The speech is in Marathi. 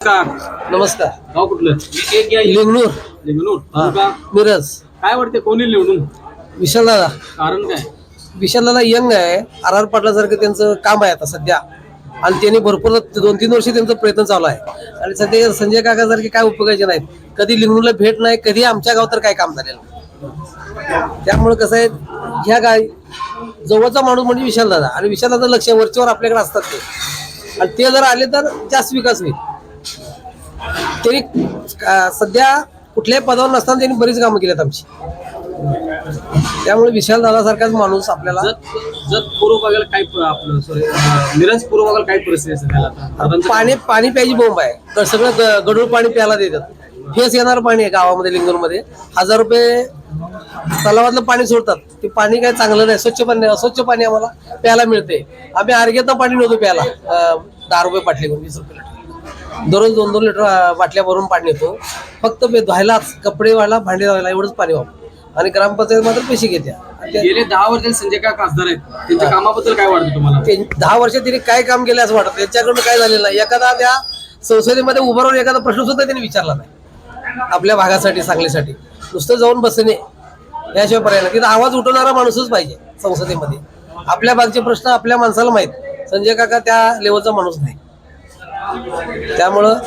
का नमस्कार. गाव कुठलं? लिंगणूर. लिंगणूर. का मिरज. काय वाटते कोणी निवडून? विशाल दादा. कारण काय? विशाल दादा यंग आहे. आर आर पाटलासारखं त्यांचं काम आहे आता सध्या. आणि त्यांनी भरपूर दोन तीन वर्ष त्यांचा प्रयत्न चालू आहे. आणि सध्या संजय काकासारखे काय उपयोगाचे नाहीत. कधी लिंगणूरला भेट नाही कधी आमच्या गावात तर काय काम झालेलं. त्यामुळे कसं आहे ह्या गाय जवळचा माणूस म्हणजे विशाल दादा. आणि विशाल दादा लक्ष वरच्यावर आपल्याकडे असतात ते. आणि ते जर आले तर जास्त विकास होईल. त्यांनी सध्या कुठल्याही पदावर नसताना त्यांनी बरीच कामं केलीत आमची. त्यामुळे विशाल दादासारखाच माणूस आपल्याला जत पूर्व भागाला काय आपलं सॉरी मिरज पूर्व भागाला काय परिस्थिती आता? पाणी पाणी प्यायची बोंब आहे. तर सगळं ग- गढूळ पाणी प्यायला देतात. फेस येणार पाणी आहे गावामध्ये लिंगणमध्ये हजार रुपये तलावातलं पाणी सोडतात. ते पाणी काय चांगलं नाही स्वच्छ पाणी नाही. अस्वच्छ पाणी आम्हाला प्यायला मिळते आम्ही अर्घ्यातनं पाणी नव्हतो प्यायला. अं, दहा रुपये करून वीस रुपये दररोज दोन दोन लिटर बाटल्या भरून पाणी येतो. फक्त धुवायलाच कपडे व्हायला भांडे धुवायला एवढंच पाणी वापरतो. आणि ग्रामपंचायत मात्र पैसे घेते. आणि त्या- गेले दहा वर्ष संजय का खासदार आहेत. त्यांच्या कामाबद्दल काय वाटतं तुम्हाला? ते दहा वर्ष तिने काय काम केलं असं वाटत? त्यांच्याकडून काय झालेलं नाही. एखादा त्या संसदेमध्ये उभं राहून एखादा प्रश्न सुद्धा त्यांनी विचारला नाही. आपल्या भागासाठी सांगलीसाठी. नुसतं जाऊन बसणे याशिवाय पर्याय नाही. तिथं आवाज उठवणारा माणूसच पाहिजे संसदेमध्ये. आपल्या भागचे प्रश्न आपल्या माणसाला माहीत. संजय काका त्या लेवलचा माणूस नाही. त्यामुळं